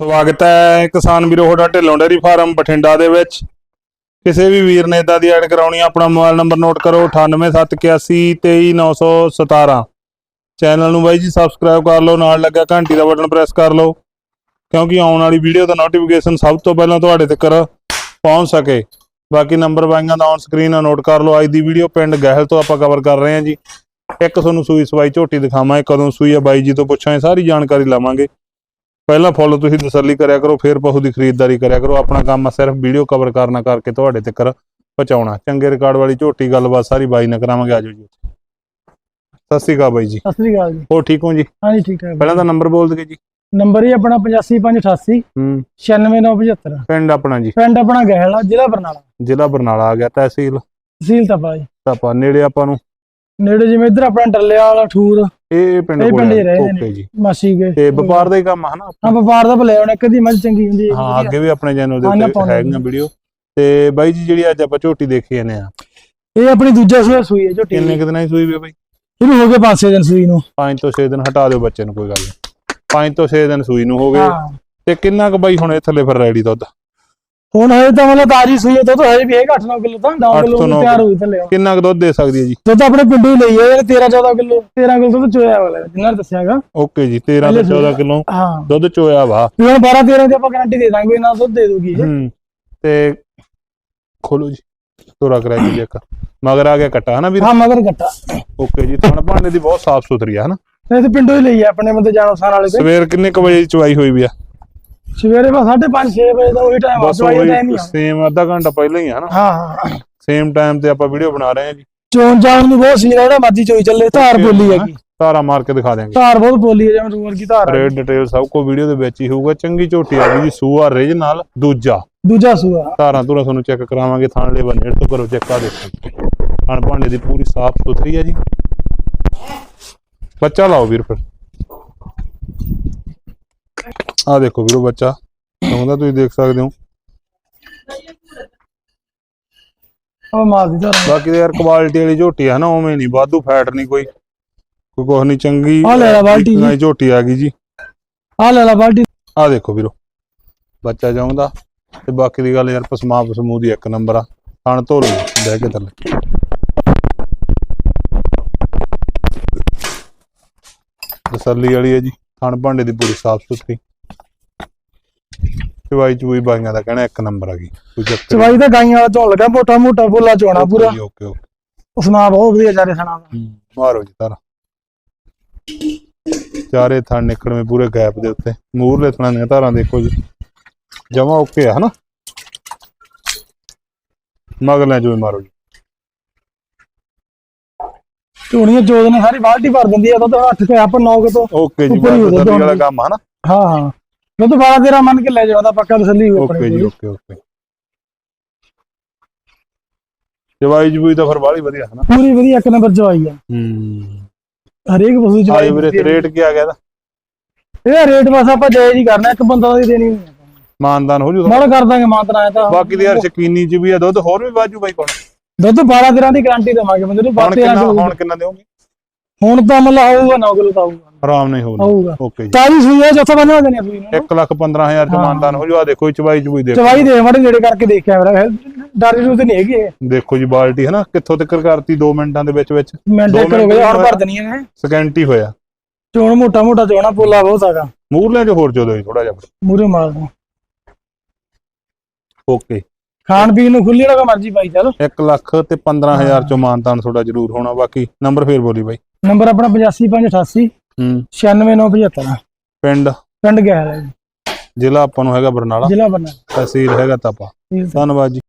ਸਵਾਗਤ ਹੈ ਕਿਸਾਨ ਵੀਰੋ, ਤੁਹਾਡਾ ਢਿੱਲੋਂ ਡੇਅਰੀ ਫਾਰਮ ਬਠਿੰਡਾ ਦੇ ਵਿੱਚ। ਕਿਸੇ ਵੀ ਵੀਰ ਨੇ ਇਦਾਂ ਦੀ ਐਡ ਕਰਾਉਣੀ ਆਪਣਾ ਮੋਬਾਈਲ ਨੰਬਰ ਨੋਟ ਕਰੋ 9871823917 ਚੈਨਲ ਨੂੰ ਬਾਈ ਜੀ ਸਬਸਕ੍ਰਾਈਬ ਕਰ ਲਓ, ਨਾਲ ਲੱਗਾ ਘੰਟੀ ਦਾ ਬਟਨ ਪ੍ਰੈਸ ਕਰ ਲਓ, ਕਿਉਂਕਿ ਆਉਣ ਵਾਲੀ ਵੀਡੀਓ ਦਾ ਨੋਟੀਫਿਕੇਸ਼ਨ ਸਭ ਤੋਂ ਪਹਿਲਾਂ ਤੁਹਾਡੇ ਤੱਕ ਪਹੁੰਚ ਸਕੇ। ਬਾਕੀ ਨੰਬਰ ਬਾਈਆਂ ਦਾ ਔਨ ਸਕਰੀਨ ਨੋਟ ਕਰ ਲਓ। ਅੱਜ ਦੀ ਵੀਡੀਓ ਪਿੰਡ ਗਹਿਲ ਤੋਂ ਆਪਾਂ ਕਵਰ ਕਰ ਰਹੇ ਹਾਂ ਜੀ। ਇੱਕ ਤੁਹਾਨੂੰ ਸੂਈ ਸਵਾਈ ਝੋਟੀ ਦਿਖਾਵਾਂ ਕਦੋਂ ਸੂਈ ਆ ਬਾਈ ਜੀ ਤੋਂ ਪੁੱਛਾਂਗੇ, ਸਾਰੀ ਜਾਣਕਾਰੀ ਲਵਾਂਗੇ। ਪਹਿਲਾਂ ਫੁੱਲ ਤੁਸੀਂ ਤਸੱਲੀ ਕਰਿਆ ਕਰੋ ਫਿਰ ਪਸ਼ੂ ਦੀ ਖਰੀਦਦਾਰੀ ਕਰਿਆ ਕਰੋ। ਆਪਣਾ ਕੰਮ ਆ ਸਿਰਫ ਵੀਡੀਓ ਕਵਰ ਕਰਨਾ ਕਰਕੇ ਤੁਹਾਡੇ ਤੱਕ ਪਹੁੰਚਾਉਣਾ। ਚੰਗੇ ਰਿਕਾਰਡ ਵਾਲੀ ਝੋਟੀ ਗੱਲਬਾਤ ਸਾਰੀ ਬਾਈ ਨਾਲ ਕਰਾਵਾਂਗੇ ਆਜੋ ਜੀ। ਸਤਿ ਸ਼੍ਰੀ ਅਕਾਲ ਬਾਈ ਜੀ। ਸਤਿ ਸ੍ਰੀ ਅਕਾਲ ਜੀ। ਹੋ ਠੀਕ ਹੋ ਜੀ? ਹਾਂਜੀ ਠੀਕ ਹੈ ਪਹਿਲਾਂ ਤਾਂ ਨੰਬਰ ਬੋਲ ਦਗੇ ਜੀ। ਨੰਬਰ ਹੀ ਆਪਣਾ 85588 ਹੂੰ। 96975 ਪਿੰਡ ਆਪਣਾ ਜੀ। ਪਿੰਡ ਆਪਣਾ ਗਹਿਲਾ ਜ਼ਿਲ੍ਹਾ ਬਰਨਾਲਾ। ਜ਼ਿਲ੍ਹਾ ਬਰਨਾਲਾ ਆ ਗਿਆ ਤਹਿਸੀਲ। ਤਹਿਸੀਲ ਤਪਾ ਜੀ। ਤਾਂ ਆਪਾਂ ਨੇੜੇ ਆਪਾਂ ਨੂੰ। ਨੇੜੇ ਜਿਵੇਂ ਇੱਧਰ ਆਪਣਾ ਡੱਲਿਆ ਵਾਲਾ ਠੂਰ। ਇਹ ਪਿੰਡ ਇਹ ਕੋਲ ਪਿੰਡ ਹੀ ਆ। ਰਹੇ ਨੇ। ਓਕੇ ਜੀ। ਮਾਸੀ ਕੇ। ਤੇ ਵਪਾਰ ਦਾ ਹੀ ਕੰਮ ਆ ਹਨਾ ਹਾਂ ਵਪਾਰ ਦਾ ਭਲੇ ਹੁਣ ਕਦੀ ਮੱਝ ਚੰਗੀ ਹੁੰਦੀ ਹੈ ਹਾਂ ਅੱਗੇ ਵੀ ਆਪਣੇ ਚੈਨਲ ਦੇ ਹਾਂ, ਨਾ ਉੱਤੇ ਪਾਉਂਦੇ ਹੈਗੀਆਂ ਵੀਡੀਓ। ਤੇ ਬਾਈ ਜੀ ਜਿਹੜੀ ਅੱਜ ਆਪਾਂ ਝੋਟੀ ਦੇਖੀ ਜਾਂਦੇ ਆ। ਇਹ ਆਪਣੀ ਦੂਜਾ ਸੂਆ ਸੂਈ ਹੈ ਝੋਟੀ। ਕਿੰਨੇ ਕੁ ਦਿਨਾਂ ਦੀ ਸੂਈ ਵੀ ਆ ਬਾਈ? ਇਹਨੂੰ ਹੋ ਗਏ 5-6 ਦਿਨ ਸੂਈ ਨੂੰ। 5 ਤੋਂ 6 ਦਿਨ ਹਟਾ ਦਿਓ ਬੱਚੇ ਨੂੰ ਕੋਈ ਗੱਲ ਨਹੀਂ 5 ਤੋਂ 6 ਦਿਨ ਸੂਈ ਨੂੰ ਹੋ ਗਏ। ਹਾਂ। ਤੇ ਕਿੰਨਾ ਕੁ ਬਾਈ ਹੁਣ ਇਹ ਥੱਲੇ ਫਿਰ ਰੈਡੀ ਦੁੱਧ? ਹੁਣ ਹਜੇ ਤਾਂ ਮਤਲਬ ਤਾਜੀ ਸੂਈ ਹੈ ਦੁੱਧ ਹਜੇ ਵੀ ਹੈਗਾ 8-9 ਕਿਲੋ ਤਾਂ 9 ਅੱਠ ਕਿਲੋ ਤੋਂ ਨੌ ਤਿਆਰ ਹੋਈ ਥੱਲੇ ਕਿੰਨਾ ਕੁ ਦੁੱਧ ਦੇ ਸਕਦੀ ਹੈ ਜੀ? ਦੁੱਧ ਆਪਣੇ ਪਿੰਡੋਂ ਹੀ ਲਈ ਹੈ 13-14 ਕਿਲੋ 13 ਕਿਲੋ ਦੁੱਧ ਚੋਇਆ ਵਾਲਾ ਜਿੰਨਾ ਨੇ ਦੱਸਿਆਗਾ ਓਕੇ ਜੀ 13 ਤੋਂ ਪਹਿਲੇ 14 ਕਿਲੋ ਹਾਂ। ਦੁੱਧ ਚੋਇਆ ਵਾ। ਵੀ ਹੁਣ 12-13 ਦੀ ਆਪਾਂ ਗਾਰੰਟੀ ਦੇ ਦਾਂਗੇ ਇਹਨਾਂ ਦੁੱਧ ਦੇ ਦੂਗੀ ਇਹ। ਹੂੰ ਤੇ ਖੋਲੋ ਜੀ ਤੋਰਾ ਕਰਾਈ ਜੀ ਇੱਕ। ਮਗਰ ਆ ਗਿਆ ਕੱਟਾ ਹਨਾ ਵੀਰ? ਹਾਂ ਮਗਰ ਕੱਟਾ। ਓਕੇ ਜੀ ਥਣ ਭਾਂਡੇ ਦੀ ਬਹੁਤ ਸਾਫ਼ ਸੁਥਰੀ ਆ ਹਨਾ? ਇਹ ਤੇ ਪਿੰਡੋਂ ਹੀ ਲਈ ਹੈ ਆਪਣੇ ਬੰਦੇ ਜਾਣੋ ਸਾਰ ਵਾਲੇ ਤੇ। ਸਵੇਰ ਕਿੰਨੇ ਕੁ ਵਜੇ ਦੀ ਚਵਾਈ ਹੋਈ ਵੀ ਆ? ਸਵੇਰੇ ਬਸ 5:30 6 ਵਜੇ ਦਾ ਉਹੀ ਟਾਈਮ ਆ ਬਸ ਦਵਾਈ ਦਾ ਟਾਈਮ ਹੀ ਆ। ਸੇਮ ਅੱਧਾ ਘੰਟਾ ਪਹਿਲਾਂ ਹੀ ਆ ਹਨਾ ਹਾਂ ਹਾਂ। ਸੇਮ ਟਾਈਮ ਤੇ ਆਪਾਂ ਵੀਡੀਓ ਬਣਾ ਰਹੇ ਹਾਂ ਜੀ। ਚੋਣ ਜਾਣ ਨੂੰ ਬਹੁਤ ਸੀ ਜਿਹੜਾ ਮਰਜ਼ੀ ਚੋਈ ਚੱਲੇ ਧਾਰ ਬੋਲੀ ਹੈਗੀ। ਧਾਰਾ ਮਾਰ ਕੇ ਦਿਖਾ ਦਿਆਂਗੇ। ਧਾਰ ਬਹੁਤ ਬੋਲੀ ਹੈ ਜਿਵੇਂ ਰੂਰ ਕੀ ਧਾਰ। ਰੇਟ ਡਿਟੇਲ ਸਭ ਕੋ ਵੀਡੀਓ ਦੇ ਵਿੱਚ ਹੀ ਹੋਊਗਾ। ਚੰਗੀ ਝੋਟੀ ਆ ਗਈ ਜੀ ਸੂਆ ਰਿਜ ਨਾਲ ਦੂਜਾ। ਦੂਜਾ ਸੂਆ। ਧਾਰਾਂ ਧੂਰਾਂ ਤੁਹਾਨੂੰ ਚੈੱਕ ਕਰਾਵਾਂਗੇ ਥਾਣ ਲੈ ਨੇੜ ਤੋਂ ਕਰੋ ਚੈੱਕ ਆ ਦੇਖੋ। ਥਾਣ ਭਾਂਡੇ ਦੀ ਪੂਰੀ ਸਾਫ਼ ਸੁਥਰੀ ਹੈ ਜੀ। ਬੱਚਾ ਲਾਓ ਵੀਰ ਫਿਰ। ਆ ਦੇਖੋ ਵੀਰੋ ਬੱਚਾ ਹੁੰਦਾ ਤੁਸੀਂ ਦੇਖ ਸਕਦੇ ਹੋ। ਉਹ ਮਾਰ ਦੀ ਧਾਰ ਬਾਕੀ ਤੇ ਯਾਰ ਕੁਆਲਿਟੀ ਵਾਲੀ ਝੋਟੀ ਆ ਨਾ ਉਵੇਂ ਨਹੀਂ ਵਾਧੂ ਫੈਟ ਨਹੀਂ ਕੋਈ। ਕੋਈ ਕੁਛ ਨਹੀਂ ਚੰਗੀ ਆਹ ਲੈ ਲਾ ਬਾਲਟੀ ਜੀ। ਇੱਕ ਝੋਟੀ ਆ ਗਈ ਜੀ। ਆ ਲੈ ਲਾ ਬਾਲਟੀ। ਆ ਦੇਖੋ ਵੀਰੋ ਬੱਚਾ ਜਾਉਂਦਾ ਤੇ ਬਾਕੀ ਦੀ ਗੱਲ ਯਾਰ ਪਸਮਾ ਪਸਮੂ ਦੀ ਇੱਕ ਨੰਬਰ ਆ। ਥਣ ਧੋ ਲਓ ਬਹਿ ਕੇ ਥੱਲੇ। ਤਸੱਲੀ ਵਾਲੀ ਹੈ ਜੀ ਥਣ ਭਾਂਡੇ ਦੀ ਪੂਰੀ ਸਾਫ਼ ਸੁਥਰੀ ਚਵਾਈ ਚੂਈ ਬਾਈਆਂ ਦਾ ਕਹਿਣਾ ਇੱਕ ਨੰਬਰ ਆ ਗਈ। ਕੋਈ ਚੱਕਰ ਚਵਾਈ ਤਾਂ ਗਾਈਆਂ ਵਾਲਾ ਝੋਲ ਲੱਗਾ ਮੋਟਾ ਮੋਟਾ ਬੋਲਾ ਚੋਣਾ ਪੂਰਾ। ਓਕੇ ਬਹੁਤ ਵਧੀਆ ਚਾਰੇ ਸਣਾ ਮਾਰੋ ਜੀ ਤਾਰਾ। ਚਾਰੇ ਥਣ ਨਿਕਲਵੇਂ ਪੂਰੇ ਗੈਪ ਦੇ ਉੱਤੇ। ਮੂਰਲੇ ਥਣਾਂ ਦੀਆਂ ਧਾਰਾਂ ਦੇਖੋ ਜੀ। ਜਮਾ ਓਕੇ ਆ ਹਨਾ? ਮਗਲੇ ਜੋ ਮਾਰੋ ਜੀ। ਝੋਣੀਆਂ ਚੋਦ ਨੇ ਸਾਰੀ ਬਾਲਟੀ ਭਰ ਦਿੰਦੀ ਆ ਦੁੱਧ 8 ਕੇ ਆਪ 9 ਕੇ ਤੋਂ ਓਕੇ ਜੀ ਬਸ ਵਾਲਾ। ਕੰਮ ਆ ਹਨਾ? ਹਾਂ ਹਾਂ। ਦੁੱਧ 12 13 ਮੰਨ ਕੇ ਲੈ ਜਾਉਂਦਾ ਪੱਕਾ ਤਸੱਲੀ ਹੋ ਓਕੇ ਜੀ ਓਕੇ ਓਕੇ। ਜਵਾਈ ਜਬੂਈ ਤਾਂ ਫਿਰ ਬਾਹਲੀ ਵਧੀਆ ਹਨਾ? ਪੂਰੀ ਵਧੀਆ ਇੱਕ ਨੰਬਰ ਚਵਾਈ ਆ। ਹੂੰ। ਹਰੇਕ ਪਸ਼ੂ ਦੀ ਆਏ ਚਵਾਈ ਵੀਰੇ ਰੇਟ ਕੀ ਆ ਗਿਆ ਇਹਦਾ? ਰੇਟ ਬਸ ਆਪਾਂ ਜਾਇਜ਼ ਹੀ ਕਰਨਾ ਇੱਕ ਬੰਦਾ ਦੀ ਦੇਣੀ ਨਹੀਂ ਮਾਨਦਾਨ ਹੋ ਜੂ ਮਨ ਕਰ ਦਾਂਗੇ ਮਾਤਰਾ ਆਇਆ ਤਾਂ ਬਾਕੀ ਦੀ ਯਾਰ ਸ਼ਕੀਨੀ ਚ ਵੀ ਆ ਦੁੱਧ ਹੋਰ ਵੀ ਵਾਜੂ ਬਾਈ ਕੋਲ। ਦੁੱਧ 12 13 ਦੀ ਗਾਰੰਟੀ ਦੇਵਾਂਗੇ ਬੰਦੇ ਨੂੰ ਹੁਣ ਬਾਤੇ ਕਿੰਨਾ ਹੁਣ ਕਿੰਨਾ ਦਿਓਗੇ? ਹੁਣ ਤਾਂ ਮਤਲਬ ਆਊਗਾ 9 ਕਿਲੋ ਤਾਂ ਆਊਗਾ। ਆਰਾਮ ਨਹੀਂ ਹੋਊਗਾ। ਓਕੇ ਜੀ। ਤਾਜੀ ਸੂਈ ਹੈ ਚੌਥਾ ਬੰਨਵਾ ਦੇਣੀ ਆ ਸੂਈ ਨੂੰ। 1 ਲੱਖ 15000 ਚ ਹਾਂ। ਮਾਨਦਾਨ ਹੋ ਜੂ। ਆ ਦੇਖੋ ਚਵਾਈ ਚਬੂਈ ਦੇਖੋ। ਚਵਾਈ ਦੇ ਮੜੇ ਨੇੜੇ ਕਰਕੇ ਦੇਖਿਆ ਮੇਰਾ ਡਰ ਜੂ ਤੇ ਨਹੀਂ ਹੈਗੀ। ਦੇਖੋ ਜੀ ਬਾਲਟੀ ਹੈ ਨਾ ਕਿੱਥੋਂ ਤੱਕ ਕਰਤੀ 2 ਮਿੰਟਾਂ ਦੇ ਵਿੱਚ ਵਿੱਚ? ਮਿੰਟ ਦੋ ਹੋ ਗਏ ਹੁਣ। ਭਰ ਦੇਣੀ ਹੈ ਸਕਿੰਟ ਹੀ ਹੋਇਆ। ਚੋਣ ਮੋਟਾ ਮੋਟਾ ਚੋਣਾ ਪੋਲਾ ਬਹੁਤ ਹੈਗਾ ਮੂਰਲੇ ਚ ਹੋਰ ਚੋਦੋ ਥੋੜਾ ਜਿਹਾ ਮੂਰੇ ਮਾਰ ਦੋ। ਓਕੇ ਖਾਣ ਪੀਣ ਨੂੰ ਖੁੱਲੀ ਜਿਹੜਾ ਮਰਜ਼ੀ ਪਾਈ ਚਲ। 1 ਲੱਖ ਤੇ 15000 ਚੋਂ ਮਾਨਦਾਨ ਥੋੜਾ ਜ਼ਰੂਰ ਹੋਣਾ। ਬਾਕੀ ਨੰਬਰ ਫੇਰ ਬੋਲੀ ਬਾਈ। ਨੰਬਰ ਆਪਣਾ 8558 ਹੂੰ। 96975 ਪਿੰਡ। ਪਿੰਡ ਗਿਆ ਹੈ ਜੀ, ਜ਼ਿਲ੍ਹਾ ਆਪਾਂ ਨੂੰ ਹੈਗਾ ਬਰਨਾਲਾ। ਜ਼ਿਲ੍ਹਾ ਬੰਨਾ ਤਹਿਸੀਲ ਹੈਗਾ ਤਾਪਾ ਧੰਨਵਾਦ ਜੀ।